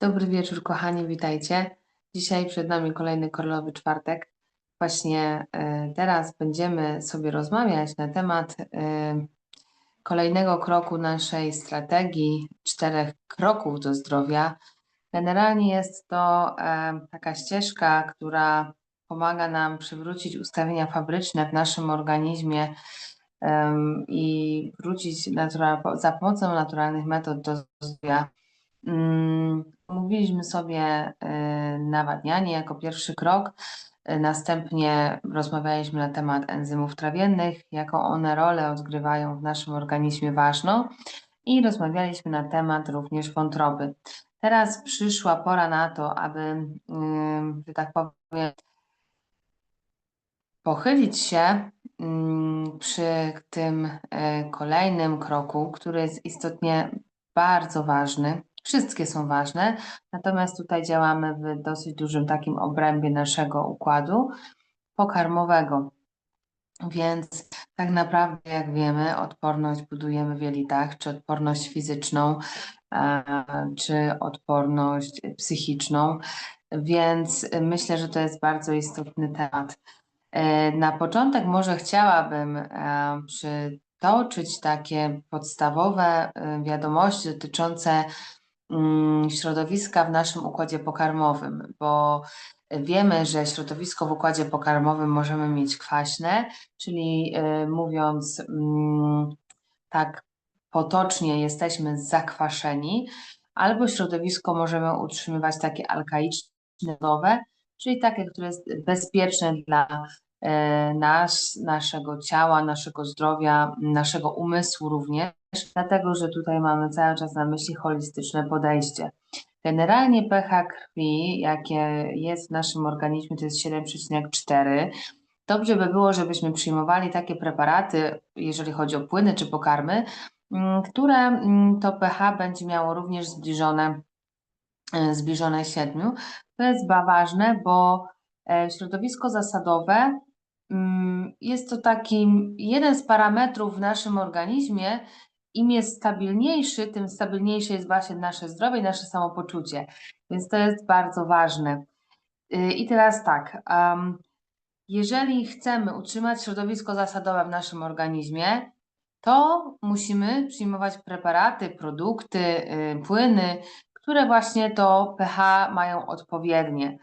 Dobry wieczór, kochani, witajcie. Dzisiaj przed nami kolejny Korlowy Czwartek. Właśnie e, teraz będziemy sobie rozmawiać na temat e, kolejnego kroku naszej strategii czterech kroków do zdrowia. Generalnie jest to e, taka ścieżka, która pomaga nam przywrócić ustawienia fabryczne w naszym organizmie i wrócić za pomocą naturalnych metod do zdrowia. Mówiliśmy sobie y, nawadnianie jako pierwszy krok. y, Następnie rozmawialiśmy na temat enzymów trawiennych, jaką one rolę odgrywają w naszym organizmie ważną i rozmawialiśmy na temat również wątroby. Teraz przyszła pora na to, aby, y, że tak powiem, pochylić się mm, przy tym kolejnym kroku, który jest istotnie bardzo ważny. Wszystkie są ważne, natomiast tutaj działamy w dosyć dużym takim obrębie naszego układu pokarmowego. Więc tak naprawdę, jak wiemy, odporność budujemy w jelitach, czy odporność fizyczną, e, czy odporność psychiczną. Więc myślę, że to jest bardzo istotny temat. E, Na początek może chciałabym e, przytoczyć takie podstawowe wiadomości dotyczące środowiska w naszym układzie pokarmowym, bo wiemy, że środowisko w układzie pokarmowym możemy mieć kwaśne, czyli y, mówiąc mm, tak potocznie, jesteśmy zakwaszeni, albo środowisko możemy utrzymywać takie alkaiczne, nowe, czyli takie, które jest bezpieczne dla e, nas, naszego ciała, naszego zdrowia, naszego umysłu również, dlatego że tutaj mamy cały czas na myśli holistyczne podejście. Generalnie pH krwi, jakie jest w naszym organizmie, to jest 7,4. Dobrze by było, żebyśmy przyjmowali takie preparaty, jeżeli chodzi o płyny czy pokarmy, mm, które mm, to pH będzie miało również zbliżone, e, zbliżone 7. To jest ważne, bo e, środowisko zasadowe jest to taki jeden z parametrów w naszym organizmie. Im jest stabilniejszy, tym stabilniejsze jest właśnie nasze zdrowie i nasze samopoczucie. Więc to jest bardzo ważne. Y, I teraz tak, jeżeli chcemy utrzymać środowisko zasadowe w naszym organizmie, to musimy przyjmować preparaty, produkty, y, płyny, które właśnie to pH mają odpowiednie.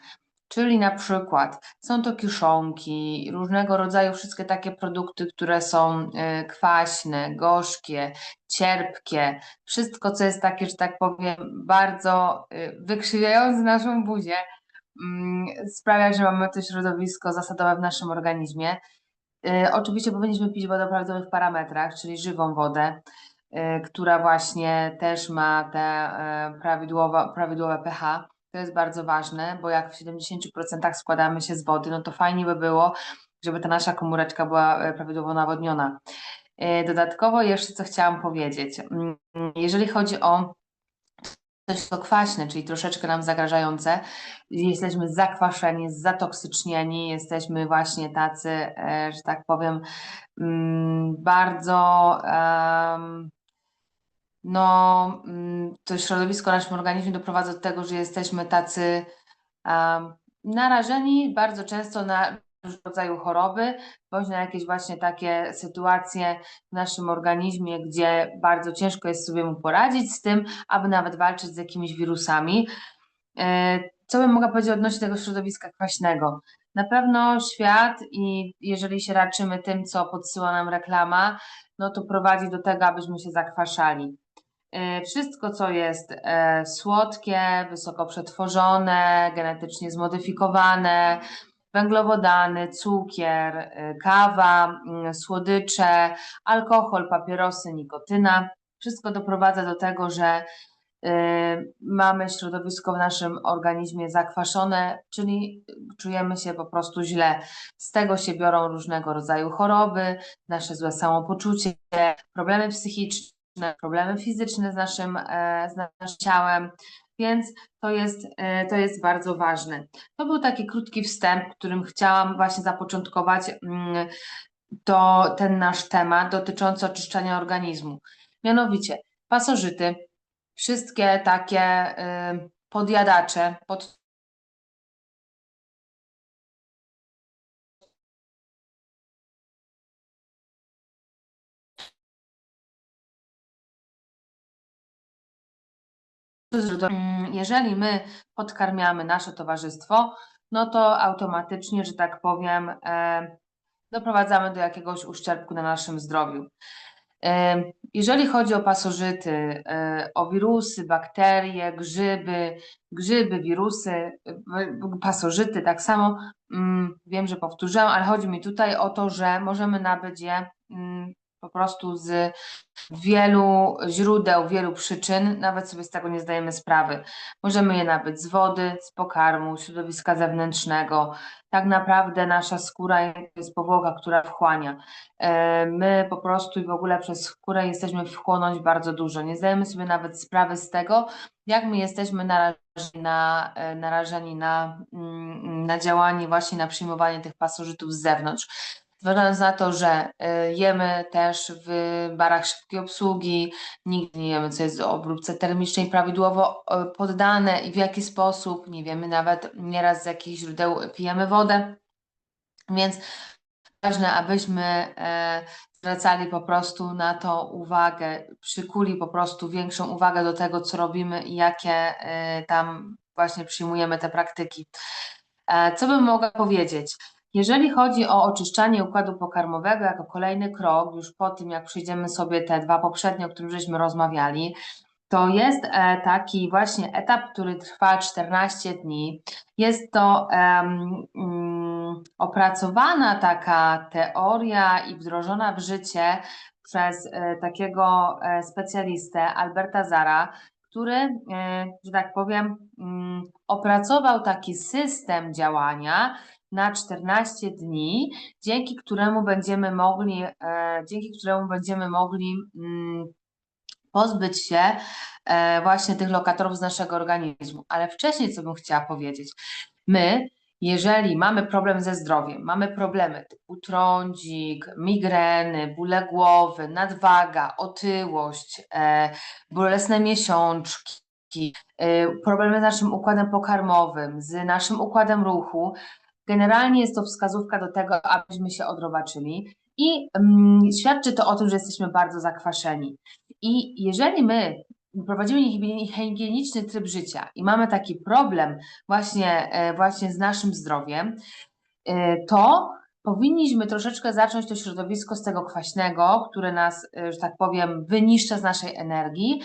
Czyli na przykład są to kiszonki, różnego rodzaju wszystkie takie produkty, które są y, kwaśne, gorzkie, cierpkie, wszystko, co jest takie, że tak powiem, bardzo y, wykrzywiające naszą buzię, mm, sprawia, że mamy to środowisko zasadowe w naszym organizmie. Y, Oczywiście powinniśmy pić wodę o prawidłowych parametrach, czyli żywą wodę, która właśnie też ma te prawidłowe, prawidłowe pH. To jest bardzo ważne, bo jak w 70% składamy się z wody, no to fajnie by było, żeby ta nasza komóreczka była y, prawidłowo nawodniona. Y, Dodatkowo jeszcze co chciałam powiedzieć. Mm, Jeżeli chodzi o coś to kwaśne, czyli troszeczkę nam zagrażające, jesteśmy zakwaszeni, zatoksycznieni, jesteśmy właśnie tacy, e, że tak powiem, mm, bardzo em, no, mm, to środowisko w naszym organizmie doprowadza do tego, że jesteśmy tacy em, narażeni bardzo często na różnego rodzaju choroby, bądź na jakieś właśnie takie sytuacje w naszym organizmie, gdzie bardzo ciężko jest sobie mu poradzić z tym, aby nawet walczyć z jakimiś wirusami. E, Co bym mogła powiedzieć odnośnie tego środowiska kwaśnego? Na pewno świat i jeżeli się raczymy tym, co podsyła nam reklama, no to prowadzi do tego, abyśmy się zakwaszali. E, Wszystko, co jest e, słodkie, wysoko przetworzone, genetycznie zmodyfikowane, węglowodany, cukier, e, kawa, mm, słodycze, alkohol, papierosy, nikotyna, wszystko doprowadza do tego, że mamy środowisko w naszym organizmie zakwaszone, czyli czujemy się po prostu źle. Z tego się biorą różnego rodzaju choroby, nasze złe samopoczucie, problemy psychiczne, problemy fizyczne z naszym, e, z naszym ciałem. Więc to jest, e, to jest bardzo ważne. To był taki krótki wstęp, którym chciałam właśnie zapoczątkować mm, to ten nasz temat dotyczący oczyszczania organizmu. Mianowicie pasożyty, wszystkie takie y, podjadacze, pod Jeżeli my podkarmiamy nasze towarzystwo, no to automatycznie, że tak powiem, e, doprowadzamy do jakiegoś uszczerbku na naszym zdrowiu. E, Jeżeli chodzi o pasożyty, e, o wirusy, bakterie, grzyby, grzyby, wirusy, pasożyty, tak samo mm, wiem, że powtórzyłam, ale chodzi mi tutaj o to, że możemy nabyć je mm, po prostu z wielu źródeł, wielu przyczyn, nawet sobie z tego nie zdajemy sprawy. Możemy je nabyć z wody, z pokarmu, środowiska zewnętrznego. Tak naprawdę nasza skóra jest powłoka, która wchłania. E, My po prostu i w ogóle przez skórę jesteśmy wchłonąć bardzo dużo. Nie zdajemy sobie nawet sprawy z tego, jak my jesteśmy narażeni na, e, narażeni na, mm, na działanie, właśnie na przyjmowanie tych pasożytów z zewnątrz. Zważając na to, że e, jemy też w barach szybkiej obsługi, nigdy nie wiemy, co jest w obróbce termicznej prawidłowo e, poddane i w jaki sposób, nie wiemy nawet nieraz z jakich źródeł pijemy wodę, więc ważne, abyśmy e, zwracali po prostu na to uwagę, przykuli po prostu większą uwagę do tego, co robimy i jakie tam właśnie przyjmujemy te praktyki. Co bym mogła powiedzieć? Jeżeli chodzi o oczyszczanie układu pokarmowego jako kolejny krok, już po tym jak przejdziemy sobie te dwa poprzednie, o których żeśmy rozmawiali, to jest e, taki właśnie etap, który trwa 14 dni. Jest to um, opracowana taka teoria i wdrożona w życie przez e, takiego e, specjalistę Alberta Zara, który, że tak powiem, um, opracował taki system działania, na 14 dni, dzięki któremu będziemy mogli, e, dzięki któremu będziemy mogli mm, pozbyć się e, właśnie tych lokatorów z naszego organizmu. Ale wcześniej, co bym chciała powiedzieć, my, jeżeli mamy problem ze zdrowiem, mamy problemy typu trądzik, migreny, bóle głowy, nadwaga, otyłość, e, bolesne miesiączki, problemy z naszym układem pokarmowym, z naszym układem ruchu, Generalnie jest to wskazówka do tego, abyśmy się odrobaczyli i um, świadczy to o tym, że jesteśmy bardzo zakwaszeni. I jeżeli my prowadzimy higieniczny tryb życia i mamy taki problem właśnie, e, właśnie z naszym zdrowiem, e, to powinniśmy troszeczkę zacząć to środowisko z tego kwaśnego, które nas, e, że tak powiem, wyniszcza z naszej energii,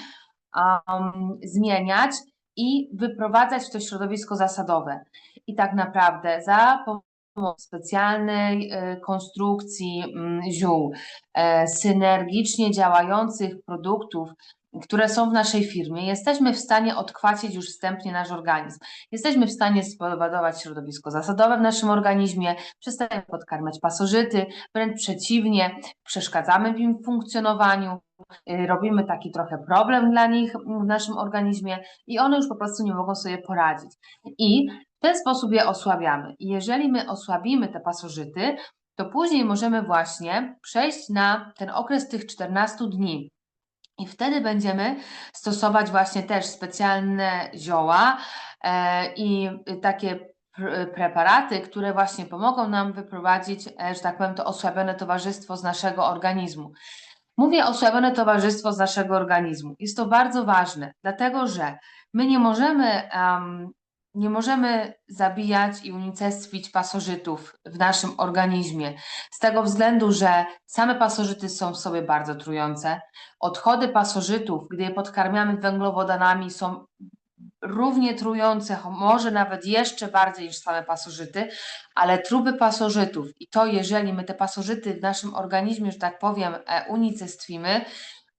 um, zmieniać i wyprowadzać w to środowisko zasadowe. I tak naprawdę za pomocą specjalnej e, konstrukcji mm, ziół, e, synergicznie działających produktów, które są w naszej firmie, jesteśmy w stanie odkwacić już wstępnie nasz organizm. Jesteśmy w stanie spowodować środowisko zasadowe w naszym organizmie, przestajemy podkarmiać pasożyty, wręcz przeciwnie, przeszkadzamy w im funkcjonowaniu, y, robimy taki trochę problem dla nich w naszym organizmie i one już po prostu nie mogą sobie poradzić. I w ten sposób je osłabiamy. I jeżeli my osłabimy te pasożyty, to później możemy właśnie przejść na ten okres tych 14 dni, i wtedy będziemy stosować właśnie też specjalne zioła e, i takie preparaty, które właśnie pomogą nam wyprowadzić, e, że tak powiem, to osłabione towarzystwo z naszego organizmu. Mówię osłabione towarzystwo z naszego organizmu. Jest to bardzo ważne, dlatego że my nie możemy nie możemy zabijać i unicestwić pasożytów w naszym organizmie. Z tego względu, że same pasożyty są w sobie bardzo trujące. Odchody pasożytów, gdy je podkarmiamy węglowodanami, są równie trujące, może nawet jeszcze bardziej niż same pasożyty, ale trupy pasożytów i to, jeżeli my te pasożyty w naszym organizmie, że tak powiem, e, unicestwimy,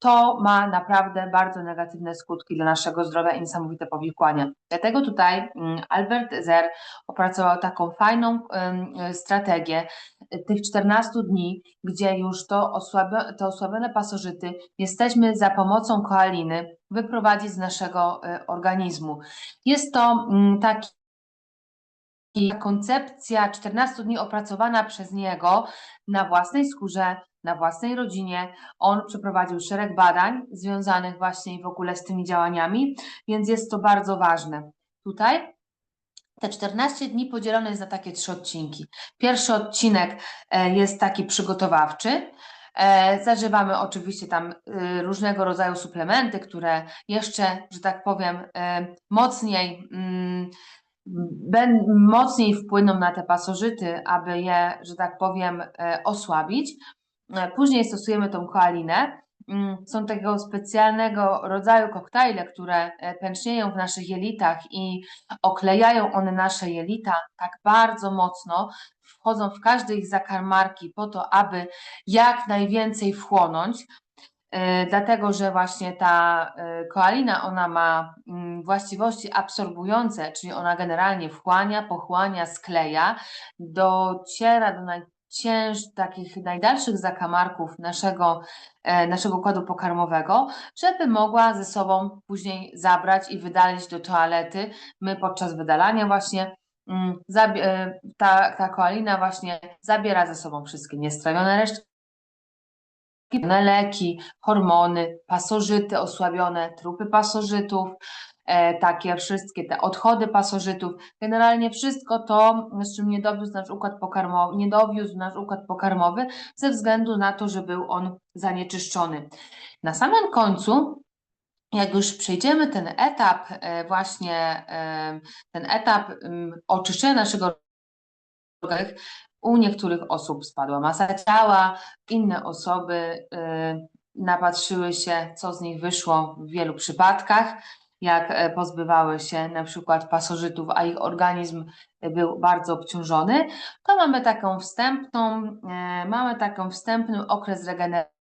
to ma naprawdę bardzo negatywne skutki dla naszego zdrowia i niesamowite powikłania. Dlatego tutaj mm, Albert Zer opracował taką fajną strategię tych 14 dni, gdzie już to osłabione, te osłabione pasożyty jesteśmy za pomocą koaliny wyprowadzić z naszego e, organizmu. Jest to mm, taki koncepcja 14 dni opracowana przez niego na własnej skórze, na własnej rodzinie. On przeprowadził szereg badań związanych właśnie w ogóle z tymi działaniami, więc jest to bardzo ważne. tutaj te 14 dni podzielone jest na takie trzy odcinki. Pierwszy odcinek e, jest taki przygotowawczy. E, Zażywamy oczywiście tam y, różnego rodzaju suplementy, które jeszcze, że tak powiem, e, mocniej, bę- mocniej wpłyną na te pasożyty, aby je, że tak powiem, e, osłabić. E, Później stosujemy tą koalinę. Mm, Są takiego specjalnego rodzaju koktajle, które e, pęcznieją w naszych jelitach i oklejają one nasze jelita tak bardzo mocno, wchodzą w każde ich zakamarki po to, aby jak najwięcej wchłonąć. E, Dlatego, że właśnie ta e, koalina, ona ma mm, właściwości absorbujące, czyli ona generalnie wchłania, pochłania, skleja, dociera do najcięż, takich najdalszych zakamarków naszego, e, naszego układu pokarmowego, żeby mogła ze sobą później zabrać i wydalić do toalety. My podczas wydalania właśnie mm, ta, ta koalina właśnie zabiera ze sobą wszystkie niestrawione resztki, leki, hormony, pasożyty osłabione, trupy pasożytów, e, takie wszystkie te odchody pasożytów, generalnie wszystko to, z czym nie dowiózł nasz układ pokarmowy, nie dowiózł nasz układ pokarmowy ze względu na to, że był on zanieczyszczony. Na samym końcu jak już przejdziemy ten etap, e, właśnie e, ten etap oczyszczenia naszego u niektórych osób spadła masa ciała, inne osoby e, napatrzyły się, co z nich wyszło w wielu przypadkach, jak e, pozbywały się na przykład pasożytów, a ich organizm był bardzo obciążony, to mamy taką wstępną, e, mamy taką wstępny okres regeneracji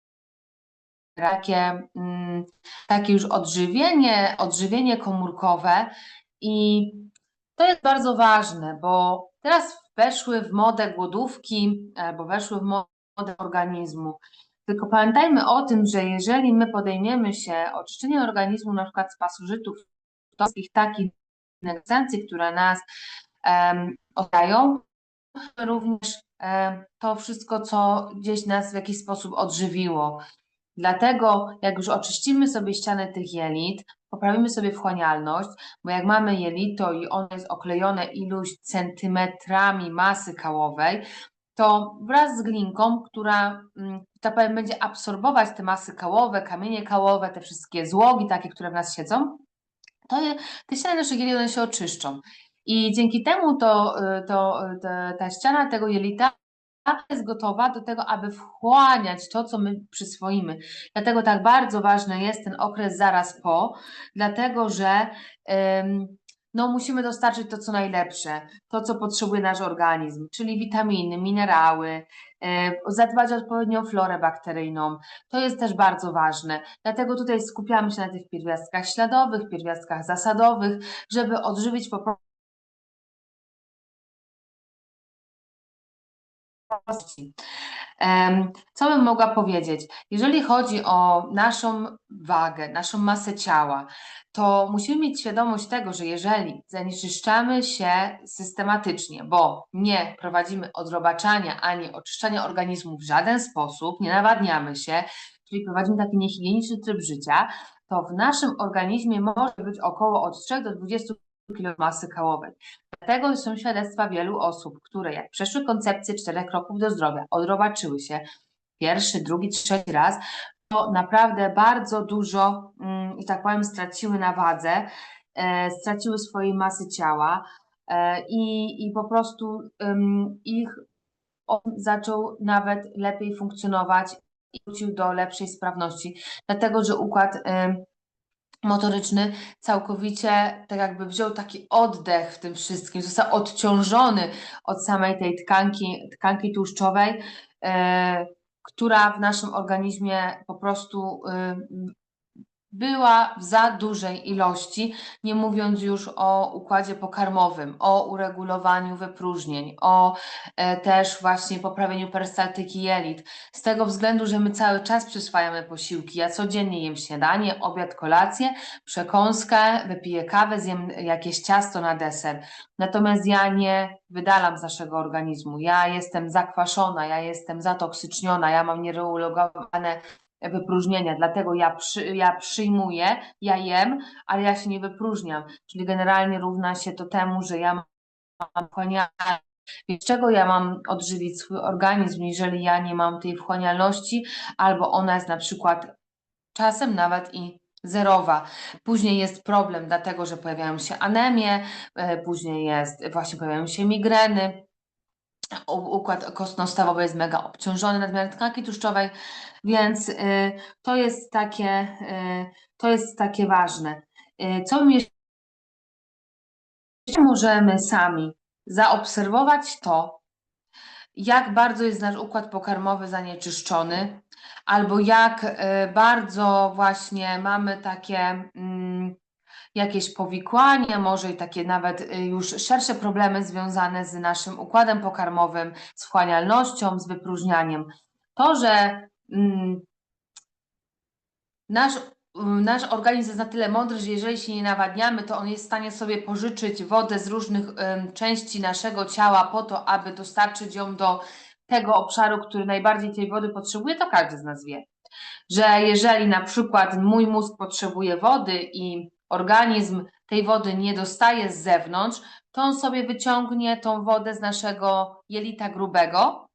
takie, mm, takie już odżywienie, odżywienie komórkowe i to jest bardzo ważne, bo teraz weszły w modę głodówki albo weszły w modę organizmu. Tylko pamiętajmy o tym, że jeżeli my podejmiemy się oczyszczenia organizmu na przykład z pasożytów, to z ich takich substancji, które nas um, otają, również em, to wszystko, co gdzieś nas w jakiś sposób odżywiło. Dlatego, jak już oczyścimy sobie ścianę tych jelit, poprawimy sobie wchłanialność, bo jak mamy jelito i ono jest oklejone iluś centymetrami masy kałowej, to wraz z glinką, która, mm, tak powiem, będzie absorbować te masy kałowe, kamienie kałowe, te wszystkie złogi takie, które w nas siedzą, to te ściany naszych jelit, one się oczyszczą. I dzięki temu to, y, to, y, ta ściana tego jelita jest gotowa do tego, aby wchłaniać to, co my przyswoimy. Dlatego tak bardzo ważny jest ten okres zaraz po, dlatego że no, musimy dostarczyć to, co najlepsze, to, co potrzebuje nasz organizm, czyli witaminy, minerały, e, zadbać o odpowiednią florę bakteryjną. To jest też bardzo ważne. Dlatego tutaj skupiamy się na tych pierwiastkach śladowych, pierwiastkach zasadowych, żeby odżywić po prostu Co bym mogła powiedzieć? Jeżeli chodzi o naszą wagę, naszą masę ciała, to musimy mieć świadomość tego, że jeżeli zanieczyszczamy się systematycznie, bo nie prowadzimy odrobaczania ani oczyszczania organizmu w żaden sposób, nie nawadniamy się, czyli prowadzimy taki niehigieniczny tryb życia, to w naszym organizmie może być około od 3 do 20 kg masy kałowej. Dlatego są świadectwa wielu osób, które jak przeszły koncepcję czterech kroków do zdrowia, odrobaczyły się pierwszy, drugi, trzeci raz, to naprawdę bardzo dużo, mm, i tak powiem, straciły na wadze, e, straciły swojej masy ciała e, i, i po prostu ich on zaczął nawet lepiej funkcjonować i wrócił do lepszej sprawności, dlatego że układ motoryczny całkowicie tak jakby wziął taki oddech w tym wszystkim, został odciążony od samej tej tkanki, tkanki tłuszczowej, e, która w naszym organizmie po prostu e, była w za dużej ilości, nie mówiąc już o układzie pokarmowym, o uregulowaniu wypróżnień, o e, też właśnie poprawieniu perystaltyki jelit. Z tego względu, że my cały czas przyswajamy posiłki. Ja codziennie jem śniadanie, obiad, kolację, przekąskę, wypiję kawę, zjem jakieś ciasto na deser. Natomiast ja nie wydalam z naszego organizmu. Ja jestem zakwaszona, ja jestem zatoksyczniona, ja mam nieregulowane wypróżnienia, dlatego ja, przy, ja przyjmuję, ja jem, ale ja się nie wypróżniam, czyli generalnie równa się to temu, że ja mam wchłanialność. Więc czego ja mam odżywić swój organizm, jeżeli ja nie mam tej wchłanialności, albo ona jest na przykład czasem nawet i zerowa. Później jest problem, dlatego że pojawiają się anemie, e, później jest, właśnie pojawiają się migreny, układ kostno-stawowy jest mega obciążony nadmiarem tkanki tłuszczowej, więc y, to jest takie, y, to jest takie ważne. Y, Co my możemy sami zaobserwować to, jak bardzo jest nasz układ pokarmowy zanieczyszczony, albo jak bardzo właśnie mamy takie mm, jakieś powikłania, może i takie nawet y, już szersze problemy związane z naszym układem pokarmowym, z wchłanialnością, z wypróżnianiem. To, że mm, nasz, mm, nasz organizm jest na tyle mądry, że jeżeli się nie nawadniamy, to on jest w stanie sobie pożyczyć wodę z różnych części naszego ciała po to, aby dostarczyć ją do tego obszaru, który najbardziej tej wody potrzebuje, to każdy z nas wie. Że jeżeli na przykład mój mózg potrzebuje wody i organizm tej wody nie dostaje z zewnątrz, to on sobie wyciągnie tą wodę z naszego jelita grubego,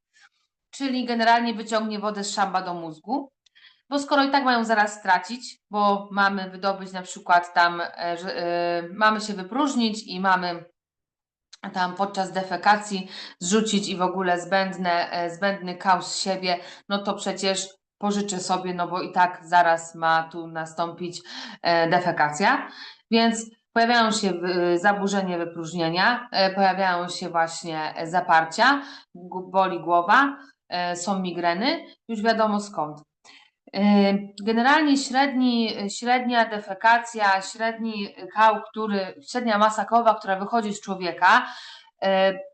czyli generalnie wyciągnie wodę z szamba do mózgu, bo skoro i tak mają zaraz stracić, bo mamy wydobyć na przykład tam, e, że, e, mamy się wypróżnić i mamy tam podczas defekacji zrzucić i w ogóle zbędne, e, zbędny kał z siebie, no to przecież pożyczę sobie, no bo i tak zaraz ma tu nastąpić e, defekacja. Więc pojawiają się zaburzenie wypróżnienia, e, pojawiają się właśnie zaparcia, boli głowa, e, są migreny, już wiadomo skąd. Generalnie średni, średnia defekacja, średni kał, który, średnia masa kołowa, która wychodzi z człowieka,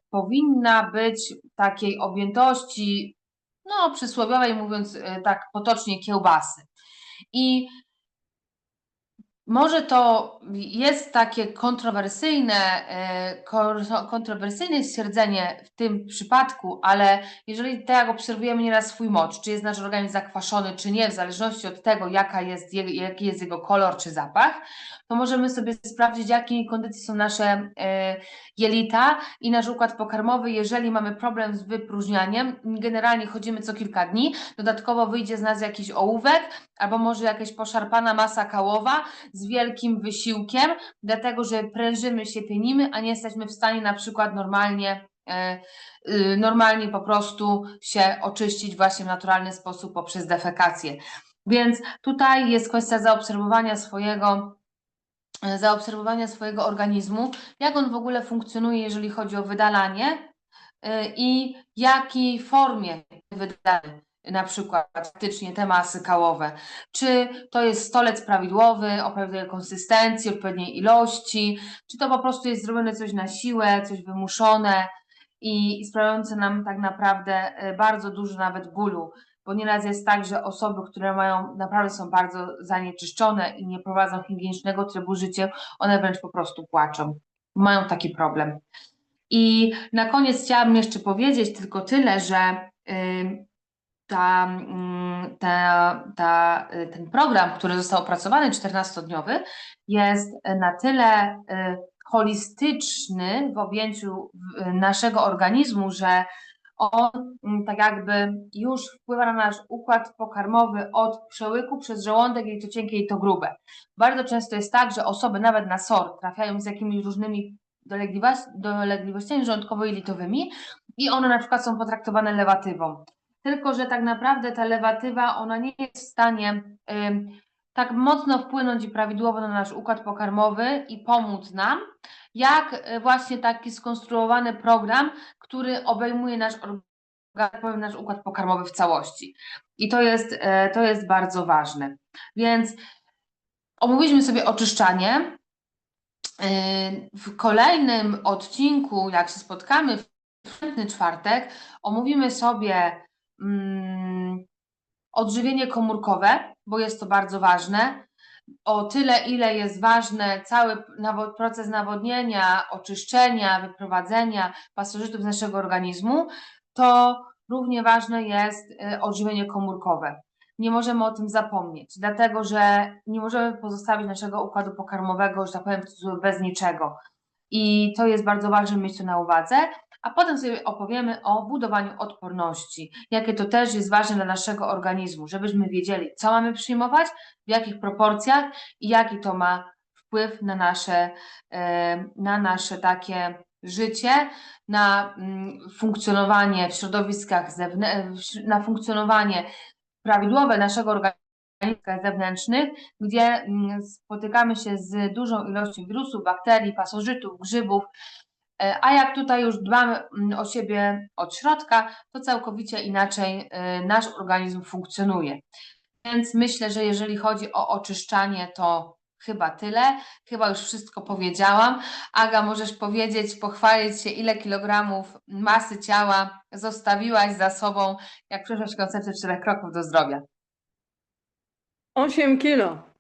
powinna być takiej objętości, no przysłowiowej mówiąc e, tak potocznie, kiełbasy. I może to jest takie kontrowersyjne, e, ko- kontrowersyjne stwierdzenie w tym przypadku, ale jeżeli tak obserwujemy nieraz swój mocz, czy jest nasz organizm zakwaszony, czy nie, w zależności od tego, jaka jest, je- jaki jest jego kolor czy zapach, to możemy sobie sprawdzić, jakiej kondycji są nasze e, jelita i nasz układ pokarmowy. Jeżeli mamy problem z wypróżnianiem, generalnie chodzimy co kilka dni, dodatkowo wyjdzie z nas jakiś ołówek, albo może jakaś poszarpana masa kałowa, z wielkim wysiłkiem, dlatego że prężymy się, pienimy, a nie jesteśmy w stanie na przykład normalnie, e, y, normalnie po prostu się oczyścić właśnie w naturalny sposób poprzez defekację. Więc tutaj jest kwestia zaobserwowania swojego, e, zaobserwowania swojego organizmu, jak on w ogóle funkcjonuje, jeżeli chodzi o wydalanie e, i jakiej formie wydalamy na przykład faktycznie te masy kałowe. Czy to jest stolec prawidłowy, o prawidłowej konsystencji, odpowiedniej ilości, czy to po prostu jest zrobione coś na siłę, coś wymuszone i, i sprawiające nam tak naprawdę e, bardzo dużo nawet bólu. Bo nieraz jest tak, że osoby, które mają, naprawdę są bardzo zanieczyszczone i nie prowadzą higienicznego trybu życia, one wręcz po prostu płaczą. Mają taki problem. I na koniec chciałabym jeszcze powiedzieć tylko tyle, że ym, ta, mm, ta, ta, y, ten program, który został opracowany 14-dniowy, jest na tyle y, holistyczny w objęciu w- naszego organizmu, że on mm, tak jakby już wpływa na nasz układ pokarmowy od przełyku przez żołądek, jej to cienkie, jej to grube. Bardzo często jest tak, że osoby nawet na SOR trafiają z jakimiś różnymi dolegliwości- dolegliwościami żołądkowo-jelitowymi i one na przykład są potraktowane lewatywą tylko że tak naprawdę ta lewatywa, ona nie jest w stanie tak mocno wpłynąć i prawidłowo na nasz układ pokarmowy i pomóc nam, jak y, właśnie taki skonstruowany program, który obejmuje nasz nasz układ pokarmowy w całości. I to jest, e, to jest bardzo ważne. Więc omówiliśmy sobie oczyszczanie. Yy, W kolejnym odcinku, jak się spotkamy w następny czwartek, omówimy sobie odżywienie komórkowe, bo jest to bardzo ważne. O tyle, ile jest ważny cały proces nawodnienia, oczyszczenia, wyprowadzenia pasożytów z naszego organizmu, to równie ważne jest y, odżywienie komórkowe. nie możemy o tym zapomnieć, dlatego że nie możemy pozostawić naszego układu pokarmowego, że tak powiem, bez niczego. I to jest bardzo ważne mieć to na uwadze. A potem sobie opowiemy o budowaniu odporności, jakie to też jest ważne dla naszego organizmu, żebyśmy wiedzieli, co mamy przyjmować, w jakich proporcjach i jaki to ma wpływ na nasze, e, na nasze takie życie, na mm, funkcjonowanie w środowiskach zewnętrznych, na funkcjonowanie prawidłowe naszego organizmu zewnętrznych, gdzie mm, spotykamy się z dużą ilością wirusów, bakterii, pasożytów, grzybów, A jak tutaj już dbamy mm, o siebie od środka, to całkowicie inaczej e, nasz organizm funkcjonuje. Więc myślę, że jeżeli chodzi o oczyszczanie, to chyba tyle. Chyba już wszystko powiedziałam. Aga, możesz powiedzieć, pochwalić się, ile kilogramów masy ciała zostawiłaś za sobą, jak przeszłaś koncepcję czterech kroków do zdrowia. 8 kilo.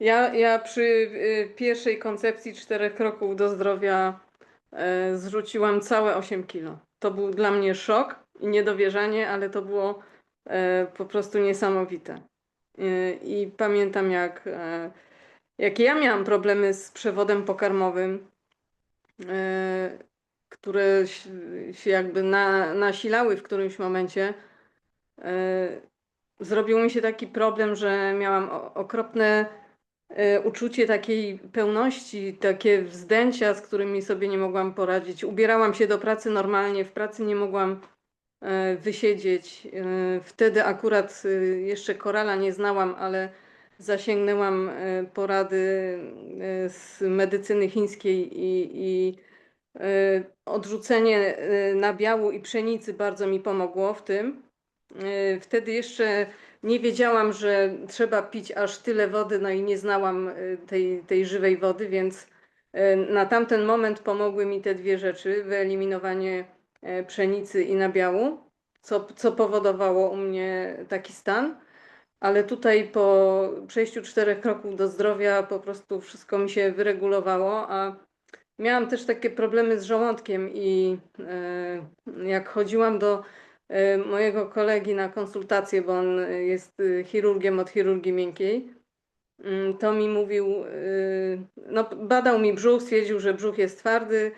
Ja, ja przy y, pierwszej koncepcji czterech kroków do zdrowia e, zrzuciłam całe 8 kilo. To był dla mnie szok i niedowierzanie, ale to było e, po prostu niesamowite. Y, I pamiętam, jak, e, jak ja miałam problemy z przewodem pokarmowym, e, które się- jakby na, nasilały w którymś momencie. E, zrobił mi się taki problem, że miałam okropne e, uczucie takiej pełności, takie wzdęcia, z którymi sobie nie mogłam poradzić. Ubierałam się do pracy normalnie, w pracy nie mogłam e, wysiedzieć. E, Wtedy akurat jeszcze korala nie znałam, ale zasięgnęłam porady z medycyny chińskiej i, i odrzucenie nabiału i pszenicy bardzo mi pomogło w tym. Wtedy jeszcze nie wiedziałam, że trzeba pić aż tyle wody, no i nie znałam e, tej, tej żywej wody, więc e, na tamten moment pomogły mi te dwie rzeczy: wyeliminowanie e, pszenicy i nabiału, co, co powodowało u mnie taki stan. Ale tutaj po przejściu czterech kroków do zdrowia po prostu wszystko mi się wyregulowało, a miałam też takie problemy z żołądkiem i jak chodziłam do mojego kolegi na konsultację, bo on e, jest e, chirurgiem od chirurgii miękkiej, mm, to mi mówił, no badał mi brzuch, stwierdził, że brzuch jest twardy,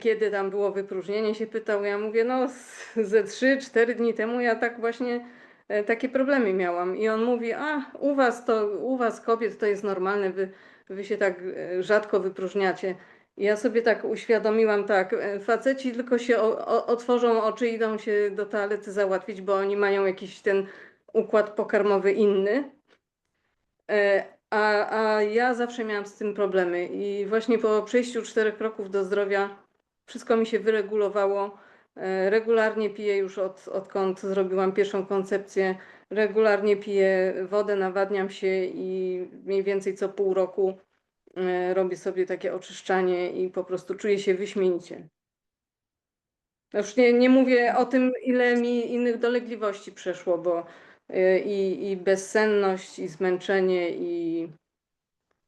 kiedy tam było wypróżnienie, się pytał, ja mówię, no ze 3-4 dni temu ja tak właśnie e, takie problemy miałam. I on mówi, a u was to, u was kobiet to jest normalne, wy, wy się tak e, rzadko wypróżniacie. Ja sobie tak uświadomiłam, tak, e, faceci tylko się o, o, otworzą oczy, idą się do toalety załatwić, bo oni mają jakiś ten układ pokarmowy inny. E, A, a ja zawsze miałam z tym problemy i właśnie po przejściu czterech kroków do zdrowia wszystko mi się wyregulowało. E, Regularnie piję już od, odkąd zrobiłam pierwszą koncepcję. Regularnie piję wodę, nawadniam się i mniej więcej co pół roku robię sobie takie oczyszczanie i po prostu czuję się wyśmienicie. Już nie, nie mówię o tym, ile mi innych dolegliwości przeszło, bo e, i, i bezsenność, i zmęczenie, i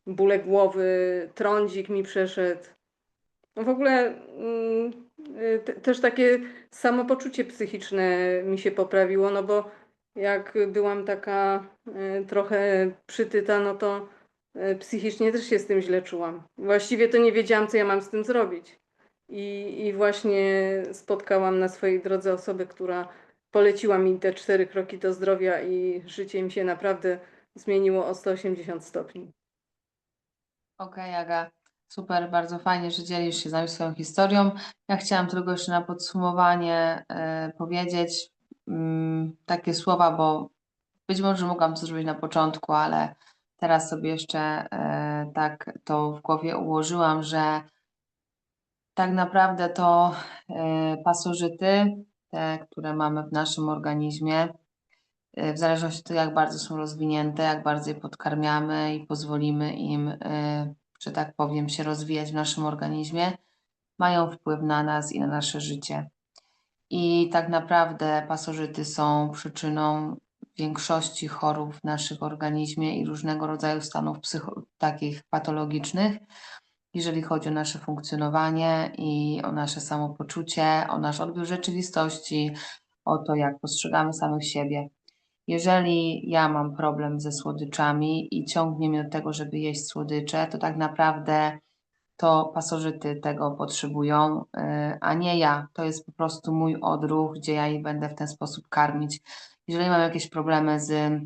bóle głowy, trądzik mi przeszedł. No w ogóle mm, te- też takie samopoczucie psychiczne mi się poprawiło, no bo jak byłam taka trochę przytyta, no to psychicznie też się z tym źle czułam. Właściwie to nie wiedziałam, co ja mam z tym zrobić. I, I właśnie spotkałam na swojej drodze osobę, która poleciła mi te cztery kroki do zdrowia i życie mi się naprawdę zmieniło o 180 stopni. Okej, Aga, super, bardzo fajnie, że dzielisz się z nami swoją historią. Ja chciałam tylko jeszcze na podsumowanie e, powiedzieć mm, takie słowa, bo być może mogłam to zrobić na początku, ale teraz sobie jeszcze e, tak to w głowie ułożyłam, że tak naprawdę to e, pasożyty, te, które mamy w naszym organizmie, e, w zależności od tego, jak bardzo są rozwinięte, jak bardzo je podkarmiamy i pozwolimy im, że tak powiem, się rozwijać w naszym organizmie, mają wpływ na nas i na nasze życie. I tak naprawdę pasożyty są przyczyną większości chorób w naszym organizmie i różnego rodzaju stanów takich patologicznych, jeżeli chodzi o nasze funkcjonowanie i o nasze samopoczucie, o nasz odbiór rzeczywistości, o to, jak postrzegamy samych siebie. Jeżeli ja mam problem ze słodyczami i ciągnie mnie do tego, żeby jeść słodycze, to tak naprawdę to pasożyty tego potrzebują, y, a nie ja. To jest po prostu mój odruch, gdzie ja ich będę w ten sposób karmić. Jeżeli mam jakieś problemy z, y,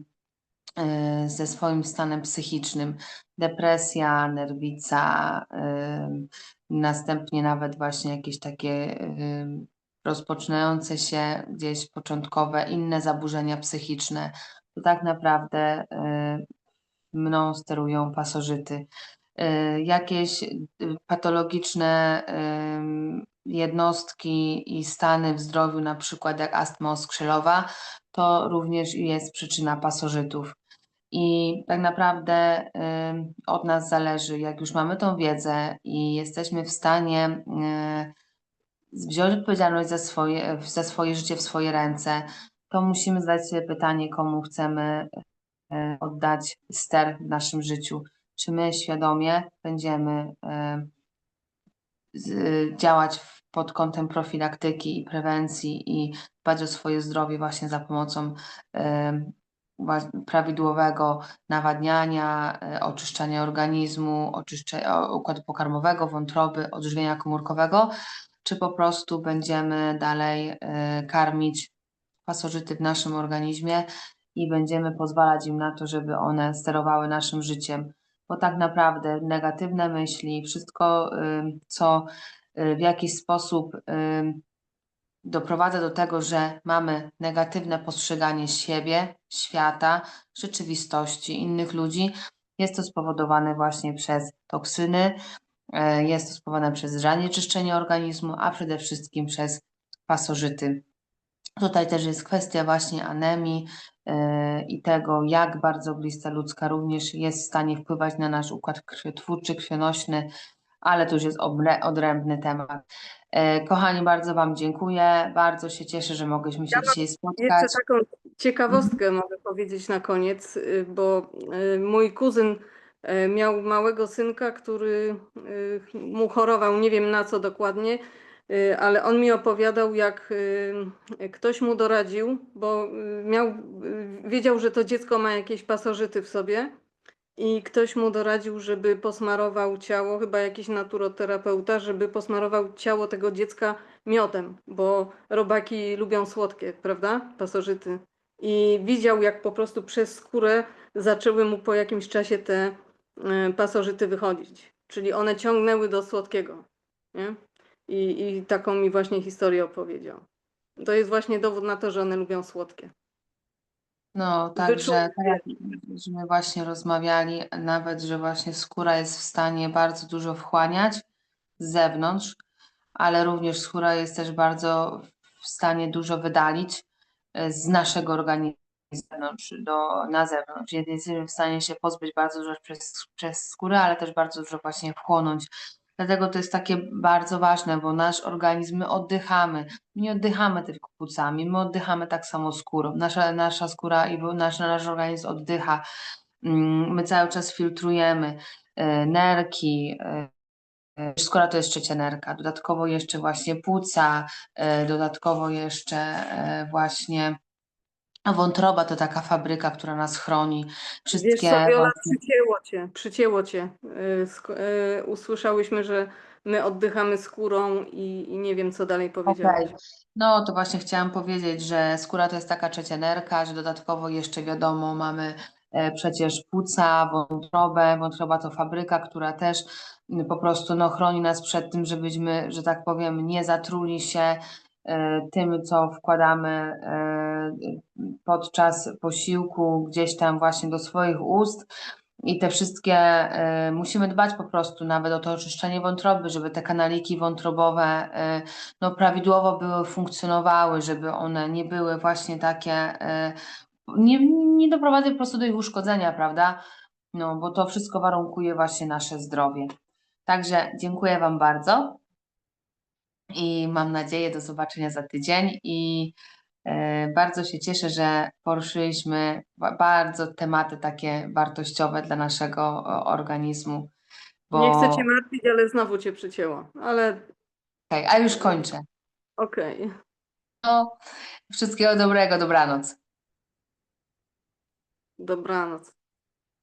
ze swoim stanem psychicznym, depresja, nerwica, y, następnie nawet właśnie jakieś takie y, rozpoczynające się gdzieś początkowe inne zaburzenia psychiczne, to tak naprawdę mną sterują pasożyty. Jakieś patologiczne jednostki i stany w zdrowiu, na przykład jak astma oskrzelowa, to również jest przyczyna pasożytów. I tak naprawdę ym, od nas zależy, jak już mamy tą wiedzę i jesteśmy w stanie y, wziąć odpowiedzialność za swoje, za swoje życie w swoje ręce, to musimy zadać sobie pytanie, komu chcemy y, oddać ster w naszym życiu. Czy my świadomie będziemy y, działać w- pod kątem profilaktyki i prewencji i dbać o swoje zdrowie właśnie za pomocą prawidłowego nawadniania, e, oczyszczania organizmu, oczyszczenia układu pokarmowego, wątroby, odżywienia komórkowego, czy po prostu będziemy dalej e, karmić pasożyty w naszym organizmie i będziemy pozwalać im na to, żeby one sterowały naszym życiem. Bo tak naprawdę negatywne myśli, wszystko, co w jakiś sposób doprowadza do tego, że mamy negatywne postrzeganie siebie, świata, rzeczywistości, innych ludzi, jest to spowodowane właśnie przez toksyny, e, jest to spowodowane przez zanieczyszczenie organizmu, a przede wszystkim przez pasożyty. Tutaj też jest kwestia właśnie anemii e, i tego, jak bardzo glista ludzka również jest w stanie wpływać na nasz układ krwiotwórczy, krwionośny, ale to już jest odrębny temat. E, Kochani, bardzo Wam dziękuję. Bardzo się cieszę, że mogliśmy się Ja dzisiaj spotkać. Jeszcze taką ciekawostkę mogę powiedzieć na koniec, y, bo y, mój kuzyn y, miał małego synka, który y, mu chorował, nie wiem na co dokładnie, ale on mi opowiadał, jak ktoś mu doradził, bo miał, wiedział, że to dziecko ma jakieś pasożyty w sobie. I ktoś mu doradził, żeby posmarował ciało, chyba jakiś naturoterapeuta, żeby posmarował ciało tego dziecka miodem, bo robaki lubią słodkie, prawda? Pasożyty. I widział, jak po prostu przez skórę zaczęły mu po jakimś czasie te e, pasożyty wychodzić. Czyli one ciągnęły do słodkiego. Nie? I, I taką mi właśnie historię opowiedział. To jest właśnie dowód na to, że one lubią słodkie. No, także tak jak żeśmy właśnie rozmawiali, nawet, że właśnie skóra jest w stanie bardzo dużo wchłaniać z zewnątrz, ale również skóra jest też bardzo w stanie dużo wydalić e, z naszego organizmu z zewnątrz do, na zewnątrz. Jesteśmy w stanie się pozbyć bardzo dużo przez, przez skórę, ale też bardzo dużo właśnie wchłonąć. Dlatego to jest takie bardzo ważne, bo nasz organizm, my oddychamy, nie oddychamy tylko płucami, my oddychamy tak samo skórą. Nasza, nasza skóra i nasz, nasz organizm oddycha. Mm, My cały czas filtrujemy e, nerki. e, e, Skóra to jest trzecia nerka. Dodatkowo jeszcze właśnie płuca, dodatkowo jeszcze właśnie wątroba to taka fabryka, która nas chroni. Wiesz Wszystkie co, Wiola, właśnie- przycięło cię, przycięło cię. Y, y, Usłyszałyśmy, że my oddychamy skórą i, i nie wiem, co dalej powiedziałaś. Okej. No to właśnie chciałam powiedzieć, że skóra to jest taka trzecia nerka, że dodatkowo jeszcze wiadomo mamy e, przecież płuca, wątrobę. Wątroba to fabryka, która też m, po prostu no, chroni nas przed tym, żebyśmy, że tak powiem, nie zatruli się tym, co wkładamy e, podczas posiłku gdzieś tam właśnie do swoich ust. I te wszystkie, e, musimy dbać po prostu nawet o to oczyszczenie wątroby, żeby te kanaliki wątrobowe e, no, prawidłowo były, funkcjonowały, żeby one nie były właśnie takie, nie, nie doprowadzały po prostu do ich uszkodzenia, prawda? No, bo to wszystko warunkuje właśnie nasze zdrowie. Także dziękuję Wam bardzo i mam nadzieję do zobaczenia za tydzień i e, bardzo się cieszę, że poruszyliśmy ba- bardzo tematy takie wartościowe dla naszego organizmu. Bo... Nie chcę cię martwić, ale znowu cię przycięło. Ale Okej, a już kończę. okej. No, wszystkiego dobrego, dobranoc. Dobranoc.